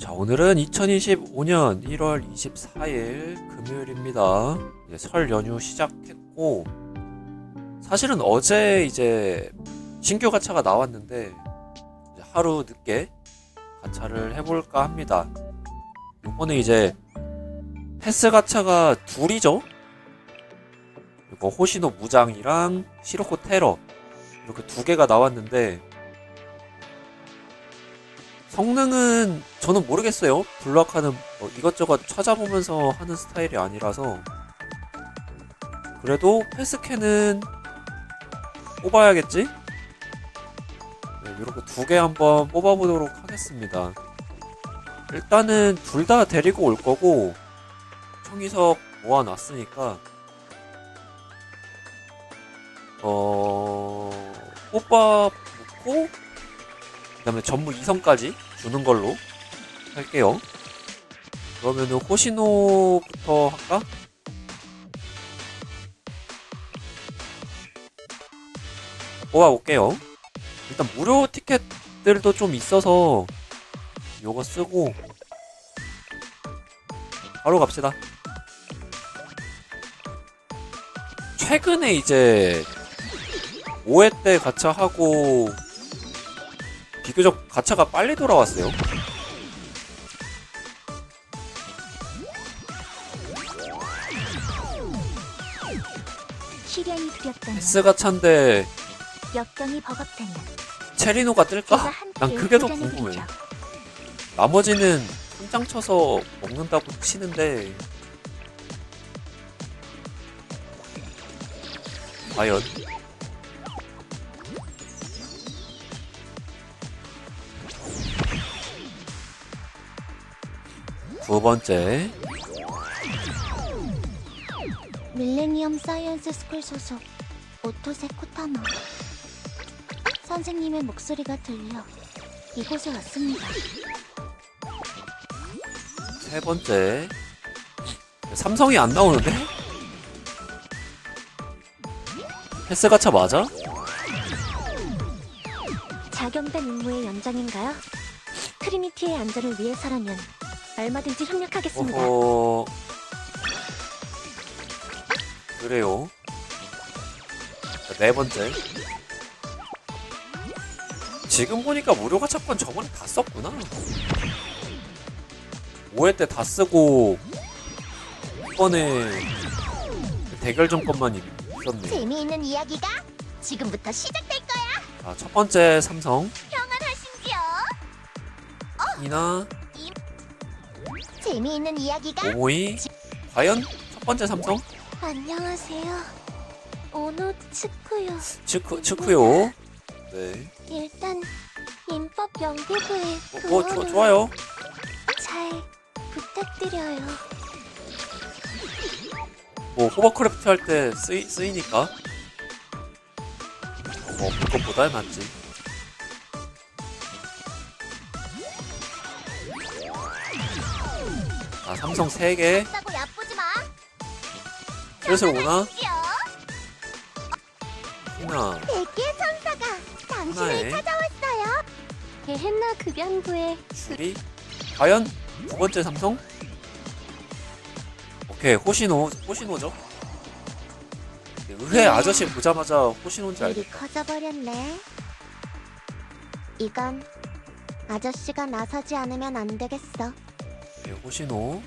자, 오늘은 2025년 1월 24일 금요일입니다. 이제 설 연휴 시작했고, 사실은 어제 이제 신규 가차가 나왔는데, 하루 늦게 가차를 해볼까 합니다. 이번에 이제 패스 가차가 둘이죠? 그리고 호시노 무장이랑 시로코 테러 이렇게 두 개가 나왔는데 성능은 저는 모르겠어요. 블락하는 뭐 이것저것 찾아보면서 하는 스타일이 아니라서 그래도 패스캔은 뽑아야겠지? 네, 이렇게 두 개 한번 뽑아보도록 하겠습니다. 일단은 둘 다 데리고 올 거고 총이석 모아놨으니까 어 뽑아 놓고 그 다음에 전무 2성까지 주는 걸로 할게요. 그러면은 호시노부터 할까? 뽑아볼게요. 일단 무료 티켓들도 좀 있어서 요거 쓰고 바로 갑시다. 최근에 이제 5회 때 가차 하고 비교적 가차가 빨리 돌아왔어요. 시련이 두렵다면 역경이 버겁다면 체리노가 뜰까? 난 그게 더. 궁금해. 나머지는 손장 쳐서 먹는다고 치는데 과연 두 번째 밀레니엄 사이언스 스쿨 소속 오토세 코타마 선생님의 목소리가 들려 이곳에 왔습니다. 세 번째 삼성이 안 나오는데? 패스 가차 맞아? 자경단 임무의 연장인가요? 트리니티의 안전을 위해서라면 얼마든지 협력하겠습니다. 어허. 그래요? 자, 네 번째. 지금 보니까 무료 가차권 저번에 다 썼구나. 5회 때 다 쓰고 이번에 대결 정권만 있었네 재미있는 이야기가 지금부터 시작될 거야. 자, 첫 번째 삼성. 평안하신지요? 이나 재미있는 이야기가 오모이? 과연? 첫 번째 삼성? 안녕하세요. 오노 츠쿠요. 츠쿠 츠쿠요? 네. 일단 민법 연구부에 어, 어 좋- 좋아요. 잘 부탁드려요. 뭐 호버크래프트 할 때 쓰이, 쓰이니까. 뭐 그것보다 낫지 아 삼성 3개 싸고 야쁘지 마. 슬슬 오나? 시요 희나 백기의 천사가 당신을 하나에 찾아왔어요. 게헨나 급연부에 줄이 과연 두 번째 삼성? 오케이 호시노 호시노죠 의회 아저씨 보자마자 호시노인지 일이 알겠다 커져버렸네. 이건 아저씨가 나서지 않으면 안 되겠어. 네, 호시노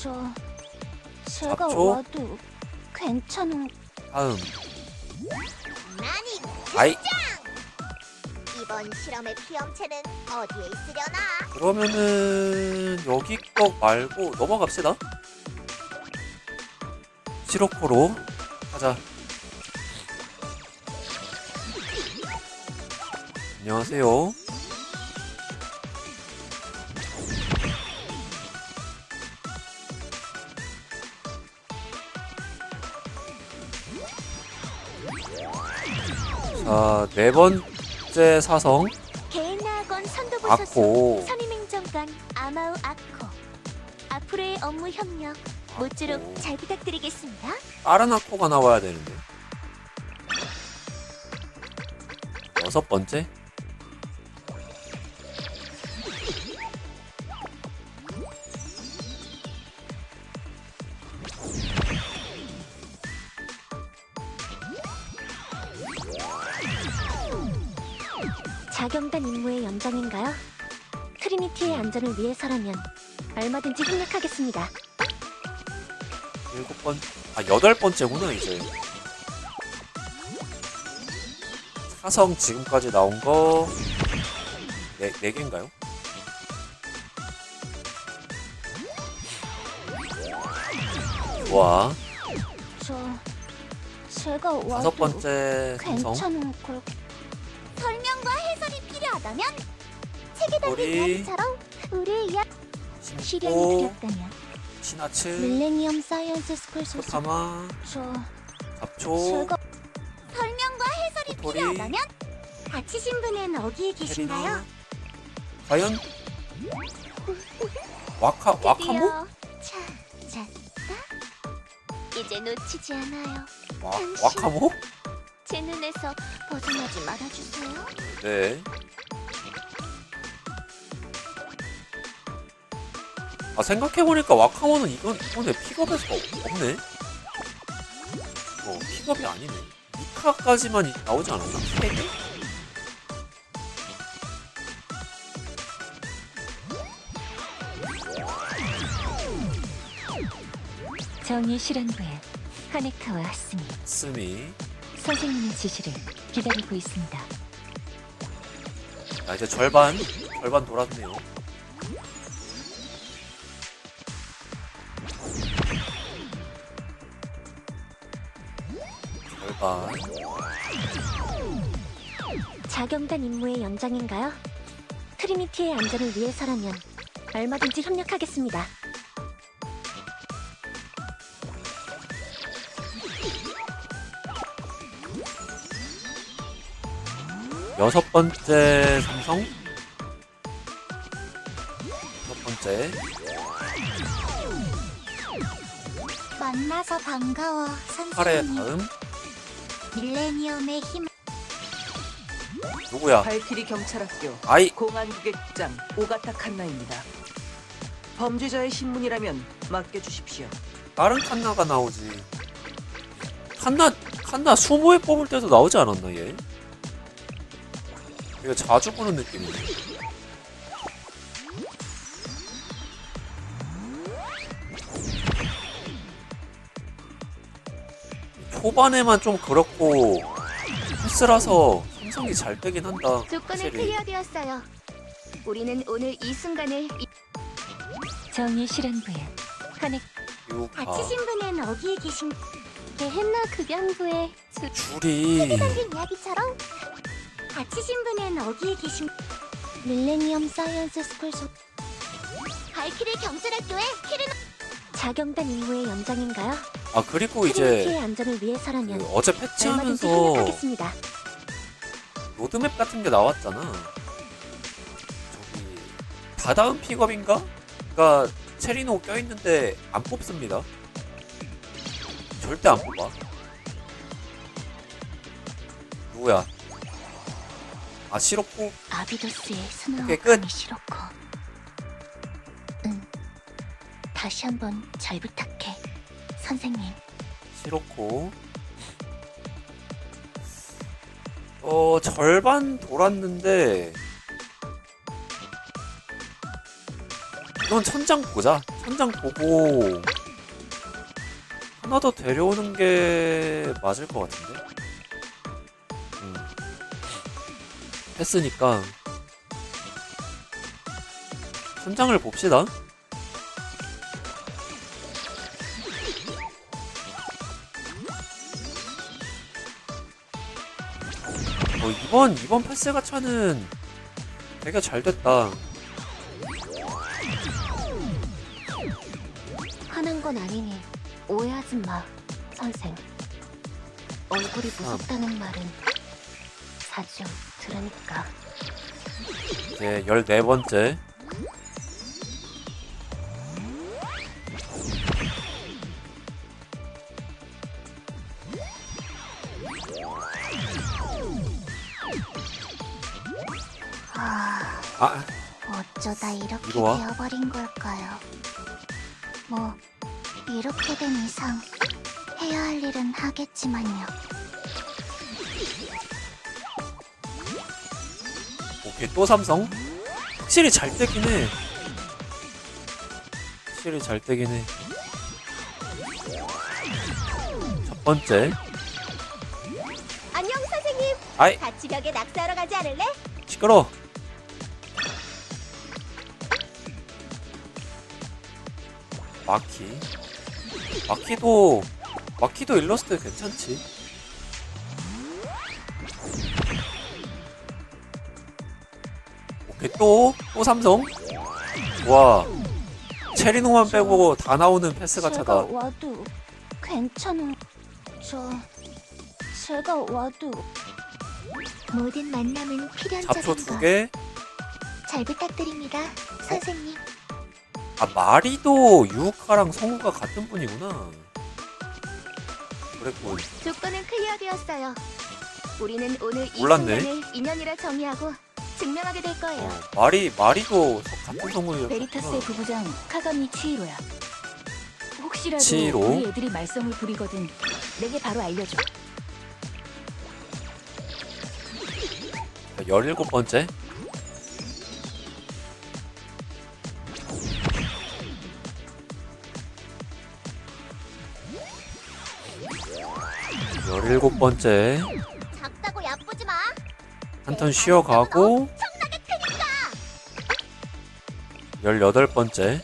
저 제가 잡초? 와도 괜찮은 다음 나니 아이 이번 실험의 피험체는 어디에 있으려나? 그러면은 여기 거 말고 넘어갑시다. 시로코로 가자. 안녕하세요. 자, 네 번째 사성 게헨나 학원 선도부 소속 아코. 선임행정관 아마우 아코. 앞으로의 업무 협력 모쪼록. 잘 부탁드리겠습니다. 다른 아코가 나와야 되는데. 여섯 번째 자경단 임무의 연장인가요? 트리니티의 안전을 위해서라면 얼마든지 협력하겠습니다. 일곱 번, 아 여덟 번째구나 이제. 사성 지금까지 나온 거 네, 네 개인가요? 좋아. 저 제가 와도 다섯 번째. 괜찮은 걸 담긴 우리 이야기처럼 우리의 시련이 신고, 두렵다면 신하츠, 밀레니엄 사이언스 스쿨 소속 저 잡초, 제가 설명과 해설이 도토리, 필요하다면 다치신 분은 어디에 계신가요? 세리나. 과연 와카 와카모? 찾았다. 이제 놓치지 않아요. 와 와카모? 제 눈에서 벗어나지 말아주세요. 네. 아 생각해보니까 와카모는 이건 이번에 픽업에서 없네. 어 픽업이 아니네. 미카까지만 이- 나오지 않았나? 세 개? 정의 실현부에 하네카와 하스미 스미. 선생님의 지시를 기다리고 있습니다. 아 이제 절반 절반 돌았네요. 절반. 자경단 임무의 연장인가요? 트리니티의 안전을 위해서라면 얼마든지 협력하겠습니다. 여섯 번째 삼성. 여섯 번째. 만나서 반가워 팔의 선생님 다음 밀레니엄의 힘 누구야? 발키리 경찰학교 아이 공안국의 장 오가타 칸나입니다. 범죄자의 신문이라면 맡겨주십시오. 다른 칸나가 나오지. 칸나 칸나 수모에 뽑을 때도 나오지 않았나 얘? 이거 자주 보는 느낌이네. 초반에만 좀 그렇고 패스라서 삼성이 잘 되긴 한다. 확실히. 클리어되었어요. 우리는 오늘 이 순간을 이- 정의 하네 유카 다치신 분은 어디에 계신 게헨나 급양부의 줄이 담긴 이야기처럼 다치신 분은 어디에 계신 밀레니엄 사이언스 스쿨 소 발키리 경찰학교에 키르 자경단 임무의 연장인가요? 아 그리고 이제 안전을 위해서라면 그 어제 패치하면서 협력하겠습니다. 로드맵 같은 게 나왔잖아. 저기 다다음 픽업인가? 그러니까 체리노 껴있는데 안 뽑습니다. 절대 안 뽑아. 누구야? 아 시로코? 아비도스의 오케이, 끝. 응 다시 한번 잘 부탁해 선생님 시로코. 어 절반 돌았는데 이건 천장 보자. 천장 보고 하나 더 데려오는 게 맞을 것 같은데. 음. 했으니까 천장을 봅시다. 이번 이번 패스 가 차는 되게 잘 됐다. 화난 건 아니니 오해하지 마 선생 얼굴이 무섭다는 말은 자주 들으니까 이제 14번째. 아. 아, 어쩌다 이렇게 이리 와. 되어버린 걸까요? 뭐 이렇게 된 이상 해야 할 일은 하겠지만요. 오케이 또 삼성? 확실히 잘 떼긴 해. 확실히 잘 떼긴 해첫 번째. 안녕 선생님. 아이. 같이 벽에 낙서하러 가지 않을래? 시끄러 마키 마키도 마키도 일러스트 괜찮지 오케이 또또 삼성 와 체리노만 빼고 다 나오는 패스가 제가 차다 와도 괜찮아. 저 제가 와도 모든 만남은 잡초 필연적인 것. 두개 잘 부탁드립니다, 선생님. 아 마리도 유우카랑 성우가 같은 분이구나 그랬군 조건은 클리어되었어요. 우리는 오늘 이 몰랐네. 순간을 인연이라 정의하고 증명하게 될 거예요. 어, 마리 마리도 서- 같은 성우였구나 베리타스의 부부장 카가미 치히로야. 혹시라도 치히로? 우리 애들이 말썽을 부리거든 내게 바로 알려줘. 17번째 일곱 번째. 작다고 야쁘지 마. 한 턴 쉬어가고. 열여덟 번째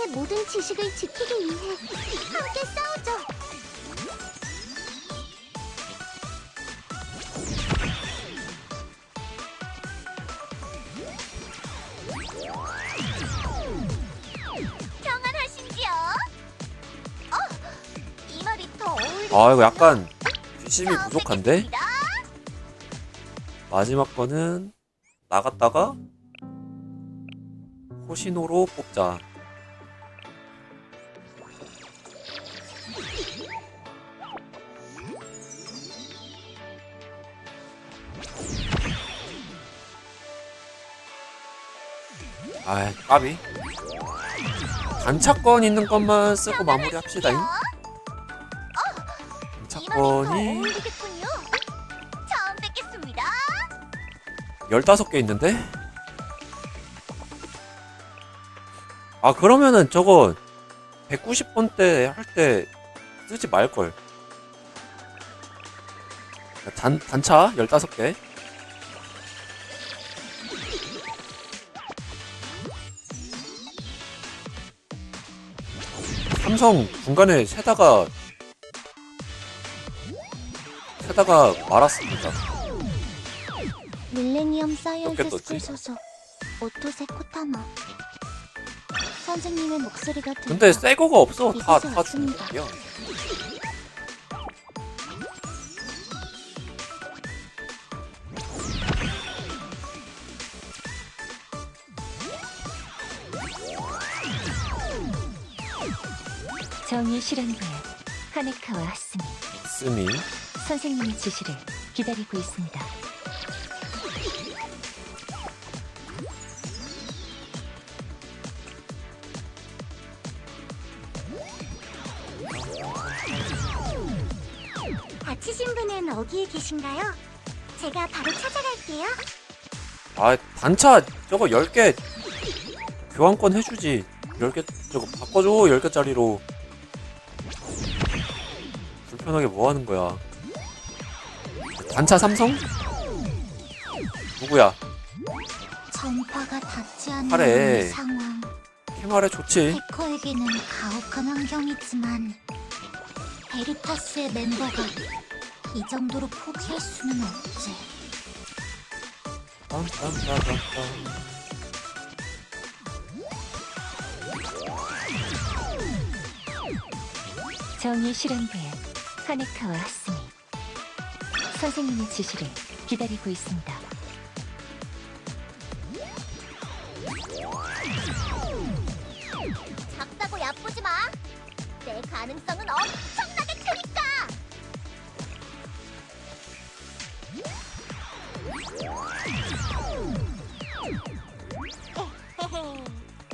세상의 모든 지식을 지키기 위해 함께 싸우죠. 평안하신지요? 어, 이 말이 더 어울리. 아 이거 약간 귀심이 부족한데? 마지막 거는 나갔다가 호시노로 뽑자 아이 까비 단차권 있는 것만 쓰고 더 단차권이 어울리겠군요. 처음 뵙겠습니다. 15개 있는데? 아 그러면은 저거 190번 때 할 때 쓰지 말걸 단, 단차 15개. 삼성 중간에 세다가 세다가 말았습니다. 밀레니엄 사이언스? 스쿨 소속 오토세 코타마. 선생님의 목소리가 들려. 근데 새 거가 없어 다 이곳에 다 주는 왔습니다. 거야 정의 실현부에 하네카와 하스미 스미 선생님의 지시를 기다리고 있습니다. 다치신 분은 어디에 계신가요? 제가 바로 찾아갈게요. 아 단차 저거 10개 교환권 해주지 10개 저거 바꿔줘 10개짜리로 불 편하게 뭐 하는 거야 단차 삼성? 누구야 전파가 닿지 않는 상황. 캐말에 좋지 해커에게는 가혹한 환경이지만 베리타스의 멤버가 이 정도로 포기할 수는 없지. 빰빰빰빰빰. 정의 실현부에 카네카와 스미 선생님의 지시를 기다리고 있습니다. 작다고 야쁘지 마. 내 가능성은 엄청나게 크니까.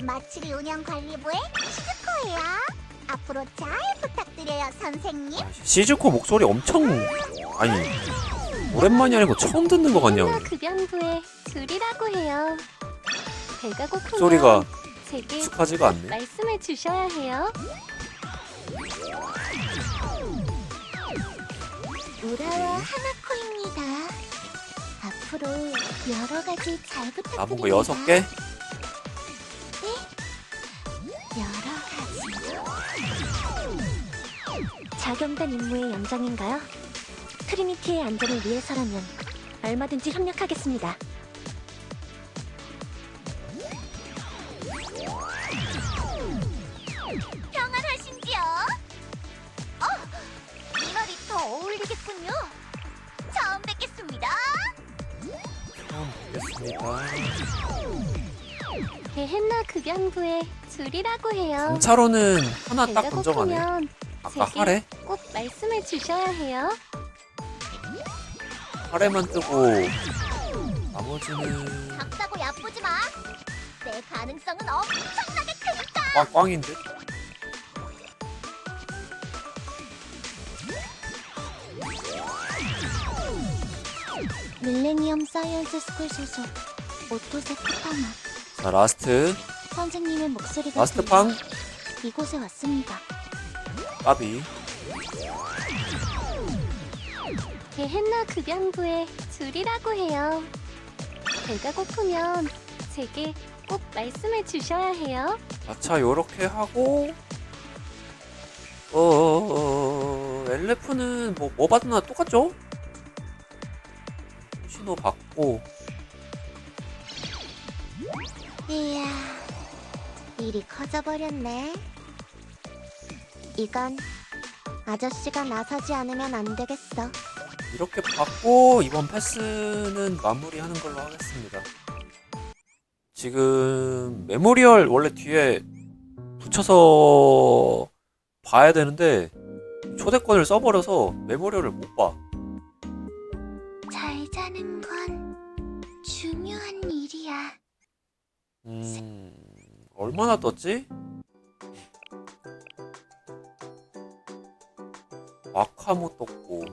마치리 운영 관리부의 시즈코예요. 앞으로 잘 부탁드려요, 선생님. 아, 시즈코 목소리 엄청 아니 오랜만이 아니고 처음 듣는 것 하나 급양부의 줄이라고 해요. 배가 고프면 목소리가 제게 익숙하지가 않네 말씀을 주셔야 해요. 우라와 하나코입니다. 앞으로 여러 가지 잘 부탁드립니다. 남은 거 여섯 개? 자경단 임무의 연장인가요? 트리니티의 안전을 위해서라면 얼마든지 협력하겠습니다. 평안하신지요? 어, 이 말이 더 어울리겠군요. 처음 뵙겠습니다. 처음 보겠습니다 게헨나 급양부의 줄이라고 해요. 감차로는 하나 딱 고프면 아까 하래? 꼭 말씀을 주셔야 해요. 하래만 뜨고 나머지는 작다고 야쁘지 마. 내 가능성은 엄청나게 크니까. 꽝, 꽝인데? 밀레니엄 사이언스 스쿨 소속 오토세 쿠타마 자 라스트 선생님의 목소리가 라스트 들려 팡 이곳에 왔습니다. 까비 게헨나 급양부의 줄이라고 해요. 배가 고프면 제게 꼭 말씀을 주셔야 해요. 자차 요렇게 하고 어, 어, 어 LF는 뭐, 뭐 받으나 똑같죠? 신호 받고 이야, 일이 커져버렸네. 이건 아저씨가 나서지 않으면 안 되겠어. 이렇게 받고 이번 패스는 마무리하는 걸로 하겠습니다. 지금 메모리얼 원래 뒤에 붙여서 봐야 되는데 초대권을 써버려서 메모리얼을 못 봐. 잘 자는 건 중요한 일이야. 음, 얼마나 떴지? 마카모 떴고.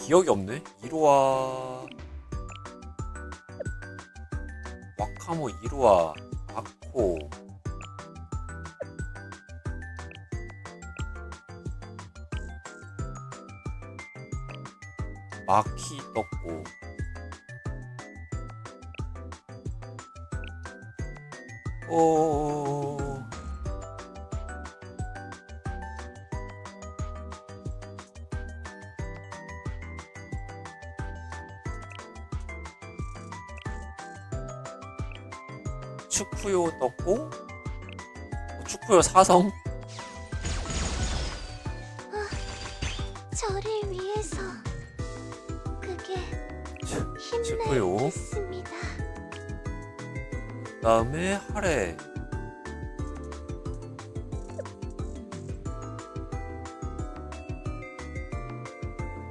기억이 없네. 이루와. 마카모 이루와 아코. 마키 떴고. 어... 축구요 떴고 축구요 사성. 저를 위해서 그게 축구요. 그다음에 하래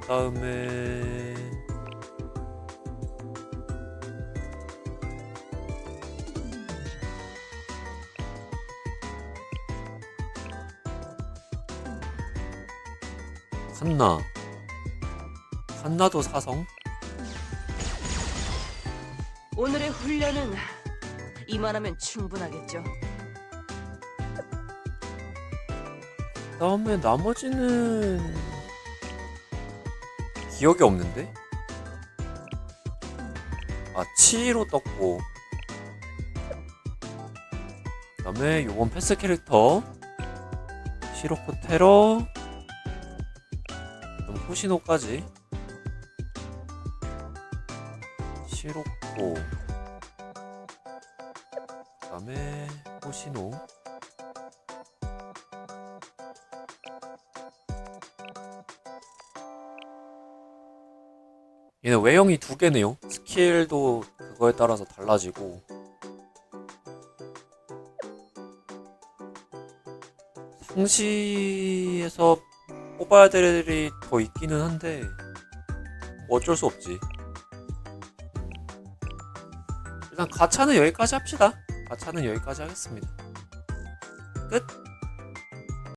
그다음에 칸나. 칸나도 사성? 오늘의 훈련은 이만하면 충분하겠죠. 그다음에 나머지는 기억이 없는데? 아, 치로 떴고. 그 다음에 요번 패스 캐릭터. 시로코 테러 그럼 호시노까지 시로코 그 다음에 호시노 얘는 외형이 두 개네요. 스킬도 그거에 따라서 달라지고. 상시에서 뽑아야 될 일이 더 있기는 한데 어쩔 수 없지. 일단 가차는 여기까지 합시다. 가차는 여기까지 하겠습니다. 끝.